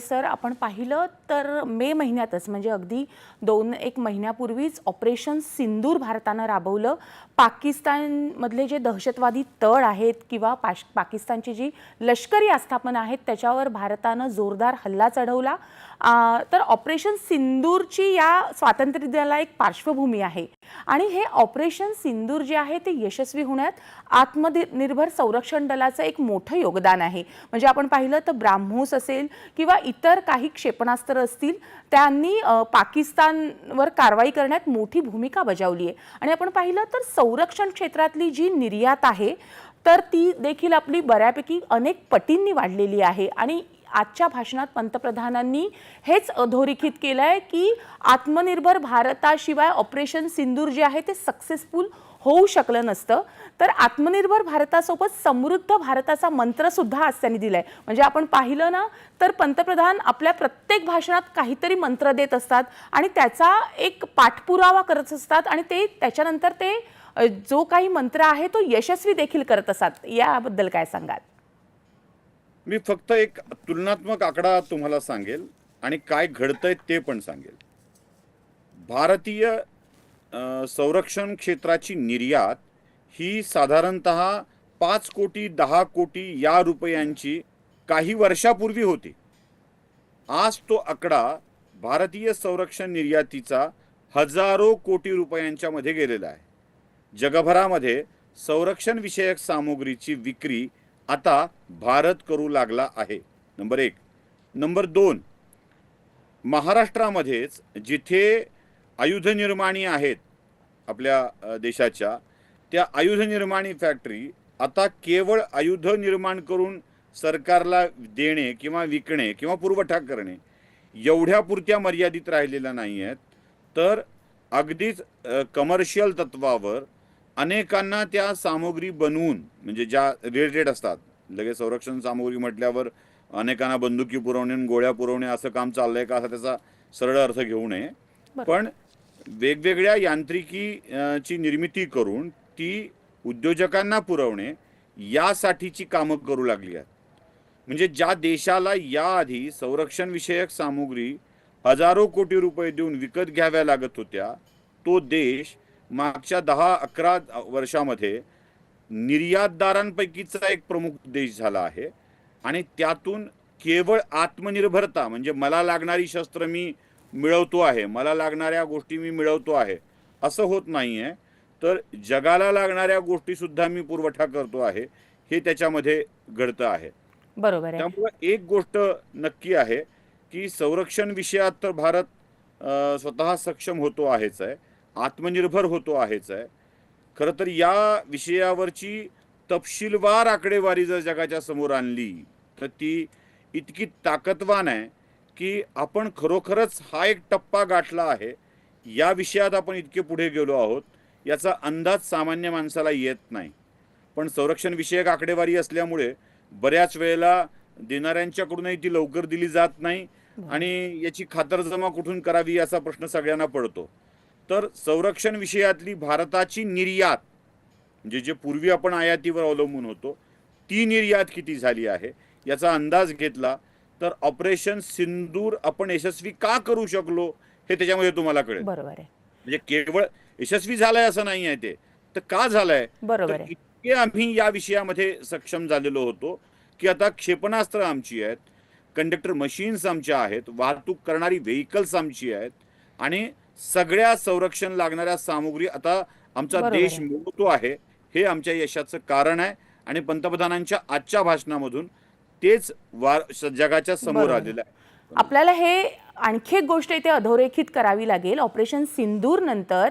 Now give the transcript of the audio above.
Sir आपण पाहिलं तर मे महिन्यातच म्हणजे अगदी दोन एक महिन्यापूर्वीच ऑपरेशन सिंदूर भारतानं राबवलं. पाकिस्तानमधले जे दहशतवादी तळ आहेत किंवा पाश पाकिस्तानची जी लष्करी आस्थापनं आहेत त्याच्यावर भारतानं जोरदार हल्ला चढवला. तर ऑपरेशन सिंदूरची या स्वातंत्र्य दिनाला एक पार्श्वभूमी आहे. आणि हे ऑपरेशन सिंदूर जे आहे ते यशस्वी होण्यात आत्मनिर्भर संरक्षण दलाचं एक मोठं योगदान आहे. म्हणजे आपण पाहिलं तर ब्राह्मोस असेल किंवा इतर काही क्षेपणास्त्र असतील त्यांनी पाकिस्तानवर कारवाई करण्यात मोठी भूमिका बजावली आहे आणि आपण पाहिलं तर संरक्षण क्षेत्रातली जी निर्यात आहे तर ती देखील आपली बऱ्यापैकी अनेक पटींनी वाढलेली आहे. आणि आजच्या भाषणात पंतप्रधानांनी हेच अधोरेखित केलं आहे की आत्मनिर्भर भारताशिवाय ऑपरेशन सिंदूर जे आहे ते सक्सेसफुल होऊ शकलं नसतं. तर आत्मनिर्भर भारतासोबत समृद्ध भारताचा मंत्रसुद्धा आज त्यांनी दिलाय. म्हणजे आपण पाहिलं ना तर पंतप्रधान आपल्या प्रत्येक भाषणात काहीतरी मंत्र देत असतात आणि त्याचा एक पाठपुरावा करत असतात आणि ते त्याच्यानंतर ते जो काही मंत्र आहे तो यशस्वी देखील करत असतात. याबद्दल काय सांगाल? मी फक्त एक तुलनात्मक आकडा तुम्हाला सांगेल आणि काय घडतंय ते पण सांगेल. भारतीय संरक्षण क्षेत्राची निर्यात ही साधारणत पाच कोटी दहा कोटी या रुपयांची काही वर्षापूर्वी होती. आज तो आकडा भारतीय संरक्षण निर्यातीचा हजारो कोटी रुपयांच्या मध्ये गेलेला आहे. जगभरामध्ये संरक्षण विषयक सामुग्रीची विक्री आता भारत करू लागला आहे. नंबर एक. नंबर दोन. महाराष्ट्रामध्येच जिथे आयुध निर्माणी आहेत आपल्या देशाच्या त्या आयुध निर्माणी फॅक्टरी आता केवळ आयुध निर्माण करून सरकारला देणे किंवा विकणे किंवा पुरवठा करणे एवढ्यापुरत्या मर्यादित राहिलेल्या नाही आहेत तर अगदीच कमर्शियल तत्वावर अनेकांना त्या सामुग्री बनवून म्हणजे ज्या रिलेटेड असतात लगेच संरक्षण सामुग्री म्हटल्यावर अनेकांना बंदुकी पुरवणे गोळ्या पुरवणे असं काम चाललंय का असा त्याचा सरळ अर्थ घेऊ नये. पण वेगवेगळ्या यांत्रिकी ची निर्मिती करून ती उद्योजकांना पुरवणे यासाठीची कामं करू लागली आहेत म्हणजे ज्या देशाला याआधी संरक्षण विषयक सामुग्री हजारो कोटी रुपये देऊन विकत घ्याव्या लागत होत्या तो देश मागच्या दहा अकरा वर्षामध्ये निर्यातदारांपैकीचा एक प्रमुख देश झाला आहे. आणि त्यातून केवळ आत्मनिर्भरता म्हणजे मला लागणारी शस्त्र मी मिळवतो आहे मला लागणाऱ्या गोष्टी मी मिळवतो आहे असं होत नाही आहे तर जगाला लागणाऱ्या गोष्टी सुद्धा मी पुरवठा करतो आहे हे त्याच्यामध्ये घडतं आहे. बरोबर त्यामुळे एक गोष्ट नक्की आहे की संरक्षण विषयात तर भारत स्वतः सक्षम होतो आहेच आहे. आत्मनिर्भर होतो आहेच आहे. खरं तर या विषयावरची तपशीलवार आकडेवारी जर जगाच्या समोर आणली तर ती इतकी ताकदवान आहे की आपण खरोखरच हा एक टप्पा गाठला आहे. या विषयात आपण इतके पुढे गेलो आहोत याचा अंदाज सामान्य माणसाला येत नाही. पण संरक्षण विषयक आकडेवारी असल्यामुळे बऱ्याच वेळेला देणाऱ्यांच्याकडूनही ती लवकर दिली जात नाही आणि याची खातरजमा कुठून करावी याचा प्रश्न सगळ्यांना पडतो. तर संरक्षण विषयातली भारताची निर्यात म्हणजे जे पूर्वी आपण आयातीवर अवलंबून होतो ती निर्यात किती झाली आहे याचा अंदाज घेतला तर ऑपरेशन सिंदूर आपण यशस्वी का करू शकलो हे त्याच्यामध्ये तुम्हाला कळेल. बरोबर आहे. म्हणजे केवळ यशस्वी झालंय असं नाही आहे ते तर का झालंय? बरोबर इतके आम्ही या विषयामध्ये सक्षम झालेलो होतो की आता क्षेपणास्त्र आमची आहेत कंडक्टर मशीन्स आमच्या आहेत वाहतूक करणारी व्हेकल्स आमची आहेत आणि सगळ्या संरक्षण लागणाऱ्या सामुग्री आता आमचा देश. मिळवतो आहे हे आमच्या यशाचं कारण आहे आणि पंतप्रधानांच्या आजच्या भाषणामधून तेच जगाच्या समोर. आलेलं आहे आपल्याला हे आणखी एक गोष्ट इथे अधोरेखित करावी लागेल ऑपरेशन सिंदूर नंतर